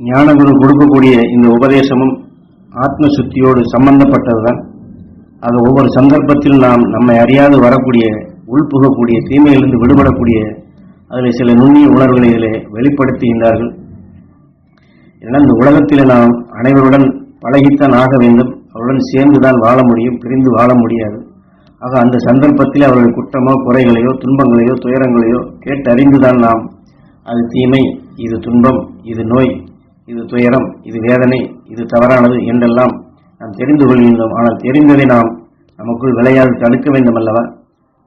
ஞானகுரு கொடுக்கக்கூடிய இந்த உபதேசமும் ஆத்ம சுத்தியோடு சம்பந்தப்பட்டதுதான். அது ஒவ்வொரு சந்தர்ப்பத்திலும் நாம் நம்மை அறியாது வரக்கூடிய உள்புகக்கூடிய தீமையிலிருந்து விடுபடக்கூடிய அதில் சில நுண்ணிய உணர்வுகளை இதில் வெளிப்படுத்துகின்றார்கள். ஏன்னா இந்த உலகத்தில் நாம் அனைவருடன் பழகித்தான் ஆக வேண்டும். அவருடன் சேர்ந்துதான் வாழ முடியும் பிரிந்து வாழ முடியாது. ஆக அந்த சந்தர்ப்பத்தில் அவர்கள் குற்றமோ குறைகளையோ துன்பங்களையோ துயரங்களையோ கேட்டறிந்துதான் நாம். அது தீமை இது துன்பம் இது நோய். இது துயரம் இது வேதனை இது தவறானது என்றெல்லாம் நாம் தெரிந்து கொள்கின்றோம் ஆனால் தெரிந்ததை நாம் நமக்குள் விளையாது தடுக்க வேண்டும் அல்லவா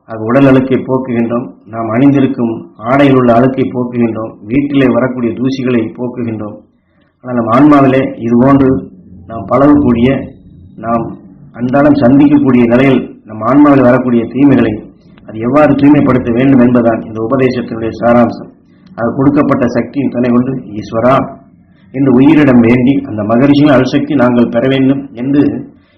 அது உடல் அழுக்கை போக்குகின்றோம். நாம் அணிந்திருக்கும் ஆடையில் உள்ள அழுக்கை போக்குகின்றோம். வீட்டிலே வரக்கூடிய தூசிகளை போக்குகின்றோம். ஆனால் நம் ஆன்மாவிலே இது போன்று நாம் பழகக்கூடிய நாம் அன்றாடம் சந்திக்கக்கூடிய நிலையில் நம் ஆன்மாவில் வரக்கூடிய தீமைகளை அது எவ்வாறு தூய்மைப்படுத்த வேண்டும் என்பதுதான் இந்த உபதேசத்தினுடைய சாராம்சம். அது கொடுக்கப்பட்ட சக்தியின் துணை கொண்டு ஈஸ்வரா என்று உயிரிடம் வேண்டி அந்த மகரிஷியின் அல்சக்தி நாங்கள் பெற வேண்டும் என்று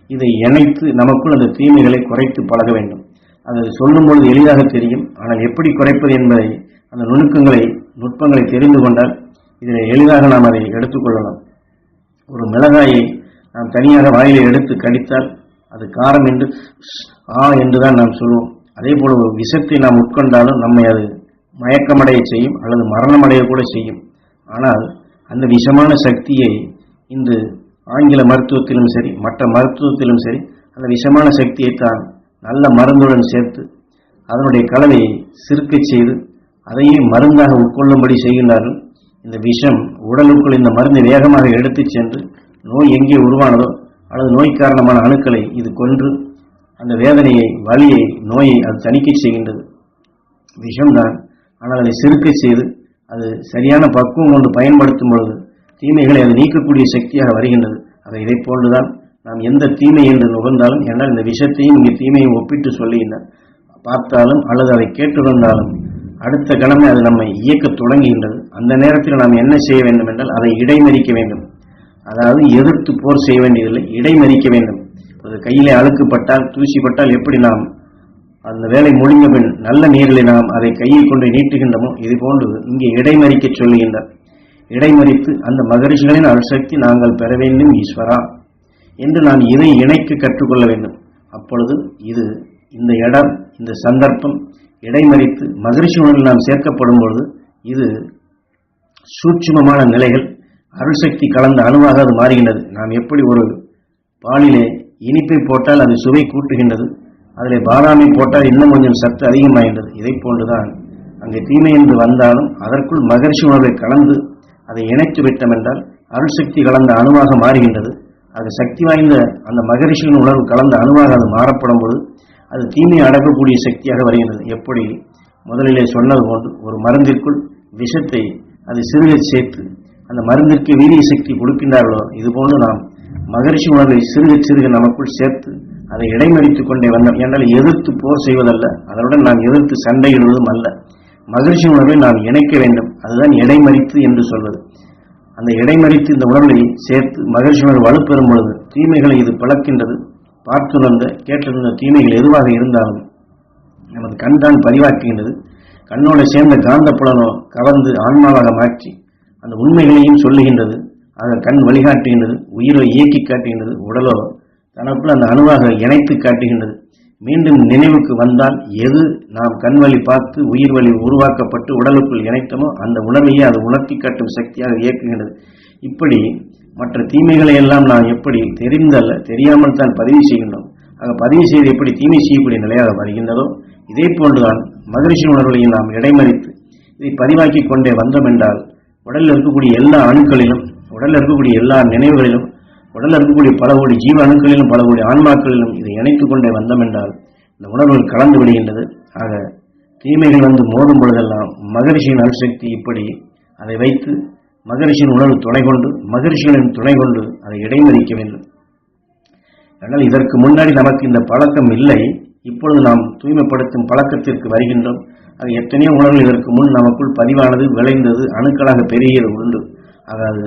இதை இணைத்து நமக்குள் அந்த தீமைகளை குறைத்து பழக வேண்டும். அதை சொல்லும் பொழுது எளிதாக தெரியும். ஆனால் எப்படி குறைப்பது என்பதை அந்த நுணுக்கங்களை நுட்பங்களை தெரிந்து கொண்டால் இதில் எளிதாக நாம் அதை எடுத்துக்கொள்ளலாம் ஒரு மிளகாயை நாம் தனியாக வாயிலை எடுத்து கடித்தால் அது காரம் என்று ஆ என்றுதான் நாம் சொல்லுவோம் அதே போல ஒரு விஷத்தை நாம் உட்கொண்டாலும் நம்மை அது மயக்கமடைய செய்யும் அல்லது மரணமடைய கூட செய்யும். ஆனால் அந்த விஷமான சக்தியை இன்று ஆங்கில மருத்துவத்திலும் சரி மற்ற மருத்துவத்திலும் சரி அந்த விஷமான சக்தியை தான் நல்ல மருந்துடன் சேர்த்து அதனுடைய கலவையை சிறுக்கச் செய்து அதையே மருந்தாக உட்கொள்ளும்படி செய்கின்றார்கள். இந்த விஷம் உடலுக்குள் இந்த மருந்தை வேகமாக எடுத்துச் சென்று நோய் எங்கே உருவானதோ அல்லது நோய் காரணமான அணுக்களை இது கொன்று அந்த வேதனையை வலியை நோயை அது தணிக்கச் செய்கின்றது. விஷம்தான் ஆனால் அதை சிறுக்கச் செய்து அது சரியான பக்குவம் கொண்டு பயன்படுத்தும் பொழுது தீமைகளை அது நீக்கக்கூடிய சக்தியாக வருகின்றது. அதை இதை போன்றுதான் நாம் எந்த தீமை என்று நுகர்ந்தாலும் என்றால் இந்த விஷத்தையும் இங்கே தீமையும் ஒப்பிட்டு சொல்லுகின்றார் பார்த்தாலும் அல்லது அதை கேட்டுக்கொண்டாலும் அடுத்த கிழமை அது நம்மை இயக்கத் தொடங்குகின்றது. அந்த நேரத்தில் நாம் என்ன செய்ய வேண்டும் என்றால் அதை இடைமறிக்க வேண்டும். அதாவது எதிர்த்து போர் செய்ய வேண்டியதில்லை இடைமறிக்க வேண்டும். அது கையிலே அழுக்குப்பட்டால் தூசிப்பட்டால் எப்படி நாம் அந்த வேலை முடிந்த பின் நல்ல நீரில் நாம் அதை கையில் கொண்டு நீட்டுகின்றமோ இது போன்று இங்கே இடைமறிக்க சொல்லுகின்றார் இடைமறித்து அந்த மகரிஷிகளின் அருசக்தி நாங்கள் பெற வேண்டும் ஈஸ்வரா. என்று நான் இதை இணைக்க கற்றுக்கொள்ள வேண்டும். அப்பொழுது இது இந்த இடம் இந்த சந்தர்ப்பம் இடைமறித்து மகரிஷி நாம் சேர்க்கப்படும் பொழுது இது சூட்சுமமான நிலைகள் அருள்சக்தி கலந்த அணுவாக அது மாறுகின்றது. நாம் எப்படி ஒரு பாலிலே இனிப்பை போட்டால் அது சுவை கூட்டுகின்றது அதில் பாதாமி போட்டால் இன்னும் கொஞ்சம் சத்து அதிகமாகின்றது. இதை போன்றுதான் அங்கே தீமை என்று வந்தாலும் அதற்குள் மகரிஷி உணர்வை கலந்து அதை இணைத்து விட்டோம் என்றால் அருள்சக்தி கலந்த அணுவாக மாறுகின்றது. அது சக்தி வாய்ந்த அந்த மகரிஷியின் உணர்வு கலந்த அணுவாக அது மாறப்படும் போது அது தீமையை அடக்கக்கூடிய சக்தியாக வருகின்றது. எப்படி? முதலிலே சொன்னது போன்று ஒரு மருந்திற்குள் விஷத்தை அது சிறுக சேர்த்து அந்த மருந்திற்கு வீரிய சக்தி கொடுக்கின்றார்களோ இதுபோன்று நாம் மகரிஷி உணர்வை சிறுக சிறுக நமக்குள் சேர்த்து அதை இடைமறித்துக் கொண்டே வந்தோம் என்றால் எதிர்த்து போர் செய்வதல்ல. அதனுடன் நாம் எதிர்த்து சண்டையிடுவதும் அல்ல. மகிழ்ச்சி உணர்வை நாம் இணைக்க வேண்டும். அதுதான் இடைமறித்து என்று சொல்வது. அந்த இடைமறித்து இந்த உணர்வை சேர்த்து மகிழ்ச்சி உணர்வு வலுப்பெறும் பொழுது தீமைகளை இது பழக்கின்றது பார்த்துணர்ந்த கேட்டிருந்த தீமைகள் எதுவாக இருந்தாலும் நமது கண் தான் பதிவாக்குகின்றது. கண்ணோடு சேர்ந்த காந்த புலனோ கவர்ந்து ஆன்மாவாக மாற்றி அந்த உண்மைகளையும் சொல்லுகின்றது. ஆக கண் வழிகாட்டுகின்றது உயிரை இயக்கி காட்டுகின்றது உடலோ தனக்குள் அந்த அணுவாக இணைத்து காட்டுகின்றது. மீண்டும் நினைவுக்கு வந்தால் எது நாம் கண் வழி பார்த்து உயிர் வழி உருவாக்கப்பட்டு உடலுக்குள் இணைத்தமோ அந்த உணர்வையே அது உணர்த்தி காட்டும் சக்தியாக இயக்குகின்றது. இப்படி மற்ற தீமைகளை எல்லாம் நாம் எப்படி தெரிந்தல்ல தெரியாமல் தான் பதிவு செய்கின்றோம். ஆக பதிவு செய்து எப்படி தீமை செய்யக்கூடிய நிலையாக வருகின்றதோ இதே போன்றுதான் மகிழ்ச்சி உணர்வுகளையும் நாம் இடைமறித்து இதை பதிவாக்கி கொண்டே வந்தோம் என்றால் உடலில் இருக்கக்கூடிய எல்லா அணுக்களிலும் உடலில் இருக்கக்கூடிய எல்லா நினைவுகளிலும் உடலில் இருக்கக்கூடிய பல கோடி ஜீவ அணுக்களிலும் பல கோடி ஆன்மாக்களிலும் இதை இணைத்துக் கொண்டே வந்தோம் என்றால் இந்த உணர்வுகள் கலந்து விடுகின்றது. ஆக தீமைகள் வந்து மோதும் பொழுதெல்லாம் மகரிஷியின் அணுசக்தி இப்படி அதை வைத்து மகரிஷியின் உணர்வு துணை கொண்டு மகரிஷிகளின் துணை கொண்டு அதை இடைமறிக்க வேண்டும். ஆனால் இதற்கு முன்னாடி நமக்கு இந்த பழக்கம் இல்லை. இப்பொழுது நாம் தூய்மைப்படுத்தும் பழக்கத்திற்கு வருகின்றோம். அது எத்தனையோ உணர்வுகள் இதற்கு முன் நமக்குள் பதிவானது விளைந்தது அணுக்களாக பெருகியது உண்டு. அதாவது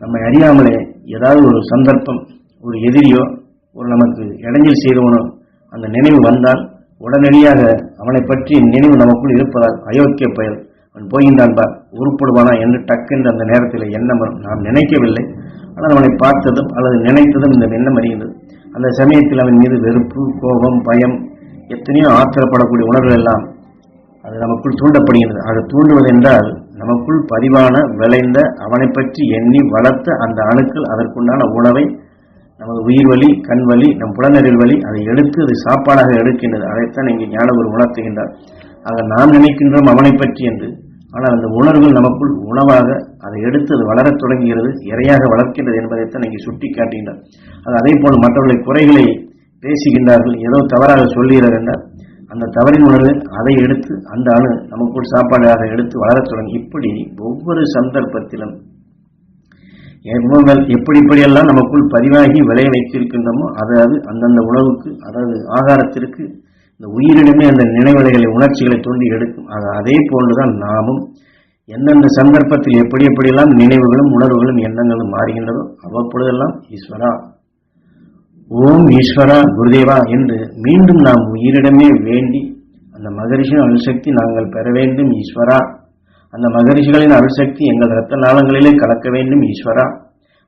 நம்மை அறியாமலே ஏதாவது ஒரு சந்தர்ப்பம் ஒரு எதிரியோ ஒரு நமக்கு இடைஞ்சல் செய்தவனோ அந்த நினைவு வந்தால் உடனடியாக அவனை பற்றி நினைவு நமக்குள் இருப்பதால் அயோக்கிய பயல். அவன் போகின்றான் பார் உருப்படுவானா என்று டக்கென்று அந்த நேரத்தில் எண்ணம் வரும். நாம் நினைக்கவில்லை. ஆனால் அவனை பார்த்ததும் அல்லது நினைத்ததும் இந்த எண்ணம் அறிகின்றது. அந்த சமயத்தில் அவன் மீது வெறுப்பு கோபம் பயம் எத்தனையோ ஆத்திரப்படக்கூடிய உணர்வுகள் எல்லாம் அது நமக்குள் தூண்டப்படுகின்றது. அது தூண்டுவது என்றால் நமக்குள் பதிவான விளைந்த அவனை பற்றி எண்ணி வளர்த்த அந்த அணுக்கள் அதற்குண்டான உணவை நமது உயிர் வலி கண் வலி நம் புலனறில் வலி அதை எடுத்து அது சாப்பாடாக எடுக்கின்றது. அதைத்தான் இங்கே ஞானகுரு உணர்த்துகின்றார். ஆக நாம் நினைக்கின்றோம் அவனை பற்றி என்று. ஆனால் அந்த உணர்வுகள் நமக்குள் உணவாக அதை எடுத்து அது வளரத் தொடங்குகிறது இறையாக வளர்க்கின்றது என்பதைத்தான் இங்கே சுட்டி காட்டுகின்றார் அது அதே போல் மற்றவர்களை குறைகளை பேசுகின்றார்கள் ஏதோ தவறாக சொல்லுகிறார் என்றார். அந்த தவறின் உணர்வு அதை எடுத்து அந்த அணு நமக்குள் சாப்பாடாக எடுத்து வளரத் தொடங்கி இப்படி ஒவ்வொரு சந்தர்ப்பத்திலும் எப்படி இப்படியெல்லாம் நமக்குள் பதிவாகி விளைய வைத்திருக்கின்றோமோ அதாவது அந்தந்த உணவுக்கு அதாவது ஆகாரத்திற்கு இந்த உயிரினமே அந்த நினைவலைகளை உணர்ச்சிகளை தோண்டி எடுக்கும். அது அதே போன்றுதான் நாமும் எந்தெந்த சந்தர்ப்பத்தில் எப்படி எப்படியெல்லாம் நினைவுகளும் உணர்வுகளும் எண்ணங்களும் மாறுகின்றதோ அவ்வப்பொழுதெல்லாம் ஈஸ்வரா ஓம் ஈஸ்வரா குருதேவா என்று மீண்டும் நாம் உயிரிடமே வேண்டி அந்த மகரிஷின் அணுசக்தி நாங்கள் பெற வேண்டும் ஈஸ்வரா. அந்த மகரிஷிகளின் அணுசக்தி எங்கள் இரத்த நாளங்களிலே கலக்க வேண்டும் ஈஸ்வரா.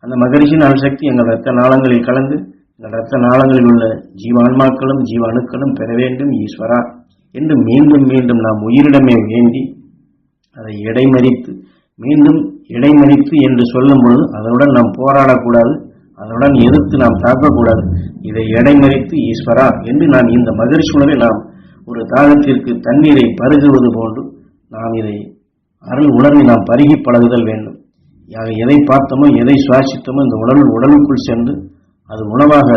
அந்த மகரிஷின் அணுசக்தி எங்கள் இரத்த நாளங்களில் கலந்து எங்கள் இரத்த நாளங்களில் உள்ள ஜீவான்மாக்களும் ஜீவ அணுக்களும் பெற வேண்டும் ஈஸ்வரா என்று மீண்டும் மீண்டும் நாம் உயிரிடமே வேண்டி அதை இடைமறித்து மீண்டும் இடைமறித்து என்று சொல்லும் பொழுது அதனுடன் நாம் போராடக்கூடாது. அதனுடன் எதிர்த்து நாம் தாக்கக்கூடாது இதை இடைமறித்து ஈஸ்வரா என்று நாம் இந்த மகிழ்ச்சி நாம் ஒரு தாகத்திற்கு தண்ணீரை பருகுவது போன்று நாம் இதை அருள் உணர்வை நாம் பருகி பழகுதல் வேண்டும். ஆக எதை பார்த்தோமோ எதை சுவாசித்தோமோ இந்த உடல் உடலுக்குள் சென்று அது உணவாக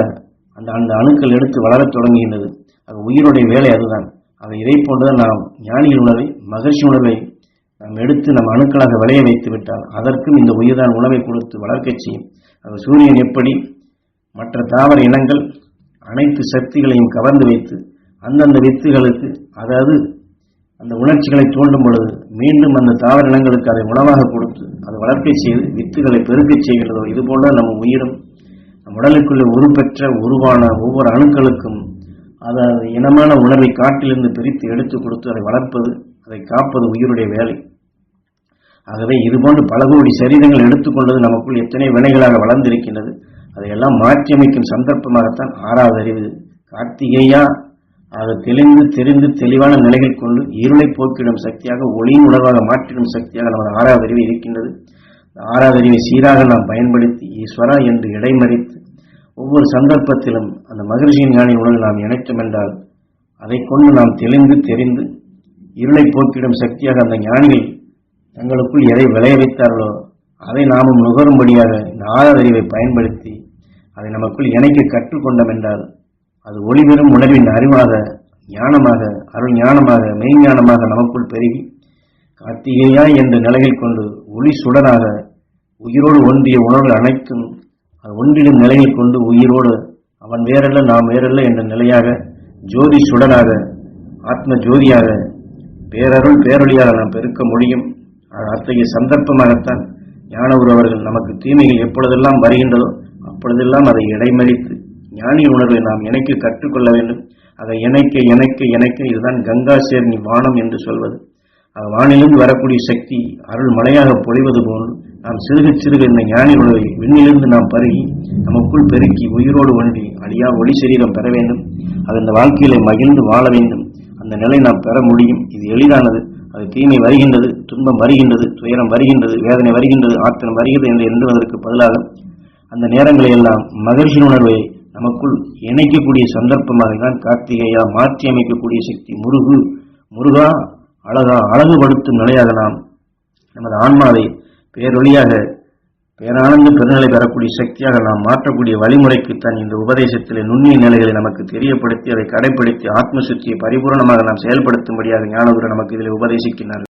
அந்த அந்த அணுக்கள் எடுத்து வளரத் தொடங்குகின்றது. அது உயிருடைய வேலை அதுதான். ஆக இதை போன்றுதான் நாம் ஞானிகள் உணவை மகிழ்ச்சி உணவை நாம் எடுத்து நம் அணுக்களாக விளைய வைத்து விட்டால் அதற்கும் இந்த உயிர்தான் உணவை கொடுத்து வளர்க்கச் செய்யும். சூரியன் எப்படி மற்ற தாவர இனங்கள் அனைத்து சக்திகளையும் கவர்ந்து வைத்து அந்தந்த வித்துகளுக்கு அதாவது அந்த உணர்ச்சிகளை தூண்டும் பொழுது மீண்டும் அந்த தாவர இனங்களுக்கு அதை உணவாக கொடுத்து அதை வளர்க்கை செய்து வித்துகளை பெருக்கச் செய்கிறதோ இதுபோல நம்ம உயிரும் நம் உடலுக்குள்ளே உருப்பெற்ற உருவான ஒவ்வொரு அணுக்களுக்கும் அதாவது இனமான உணர்வை காட்டிலிருந்து பிரித்து எடுத்து கொடுத்து அதை வளர்ப்பது அதை காப்பது உயிருடைய வேலை. ஆகவே இதுபோன்று பல கோடி சரீரங்கள் எடுத்துக்கொண்டது நமக்குள் எத்தனை வினைகளாக வளர்ந்திருக்கின்றது அதையெல்லாம் மாற்றியமைக்கும் சந்தர்ப்பமாகத்தான் ஆறாவது அறிவு. கார்த்திகேயா அது தெளிந்து தெரிந்து தெளிவான நிலைகள் கொண்டு இருளை போக்கிடும் சக்தியாக ஒளியின் உணர்வாக மாற்றிடும் சக்தியாக நமது ஆறாவது அறிவு இருக்கின்றது. ஆறாவது அறிவை சீராக நாம் பயன்படுத்தி ஈஸ்வரா என்று இடைமறித்து ஒவ்வொரு சந்தர்ப்பத்திலும் அந்த மகிழ்ச்சியின் ஞானி உணர்வு நாம் இணைத்தோம் என்றால் அதை கொண்டு நாம் தெளிந்து தெரிந்து இருளை போக்கிடும் சக்தியாக அந்த ஞானிகள் தங்களுக்குள் எதை விளைய வைத்தார்களோ அதை நாமும் நுகரும்படியாக இந்த அறிவை பயன்படுத்தி அதை நமக்குள் இணைக்க கற்றுக்கொண்டோம் என்றால் அது ஒளிபெறும் உணர்வின் அறிவாக ஞானமாக அருள் ஞானமாக மெய்ஞானமாக நமக்குள் பெருகி கார்த்திகேயா என்ற நிலையில் கொண்டு ஒளி சுடராக உயிரோடு ஒன்றிய உணர்வுகள் அனைத்தும் அது ஒன்றிடும் நிலையில் கொண்டு உயிரோடு அவன் வேறல்ல நாம் வேறல்ல என்ற நிலையாக ஜோதி சுடராக ஆத்ம ஜோதியாக பேரருள் பேரொழியாக நாம் பெருக்க முடியும். அத்தகைய சந்தர்ப்பமாகத்தான் ஞானகுரு அவர்கள் நமக்கு தீமைகள் எப்பொழுதெல்லாம் வருகின்றதோ அப்பொழுதெல்லாம் அதை இடைமறித்து ஞானி உணர்வை நாம் இணைக்க கற்றுக்கொள்ள வேண்டும். அதை இணைக்க இணைக்க இணைக்க இதுதான் கங்கா சேர்னி வானம் என்று சொல்வது. அது வானிலிருந்து வரக்கூடிய சக்தி அருள் மழையாக பொழிவது போல் நாம் சிறுக சிறுக இந்த ஞானி உணர்வை விண்ணிலிருந்து நாம் பருகி நமக்குள் பெருக்கி உயிரோடு ஒன்றி அழியா ஒளி சரீரம் பெற வேண்டும். அது இந்த வாழ்க்கையில மகிழ்ந்து வாழ வேண்டும். அந்த நிலை நாம் பெற முடியும். இது எளிதானது. அது தீமை வருகின்றது துன்பம் வருகின்றது துயரம் வருகின்றது வேதனை வருகின்றது ஆத்திரம் வருகிறது என்று எண்ணுவதற்கு பதிலாக அந்த நேரங்களை எல்லாம் மகிழ்ச்சி உணர்வை நமக்குள் இணைக்கக்கூடிய சந்தர்ப்பமாக தான் கார்த்திகையா மாற்றி அமைக்கக்கூடிய சக்தி முருகு முருகா அழகா அழகுபடுத்தும் நிலையாக நாம் நமது ஆன்மாவை பேரொழியாக பேரானந்த பெருநிலை பெறக்கூடிய சக்தியாக நாம் மாற்றக்கூடிய வழிமுறைக்குத்தான் இந்த உபதேசத்திலே நுண்ணிய நிலைகளை நமக்கு தெரியப்படுத்தி அதை கடைப்படுத்தி ஆத்ம சுத்தியை பரிபூரணமாக நாம் செயல்படுத்தும்படியாக ஞானகுரு நமக்கு இதில் உபதேசிக்கின்றார்.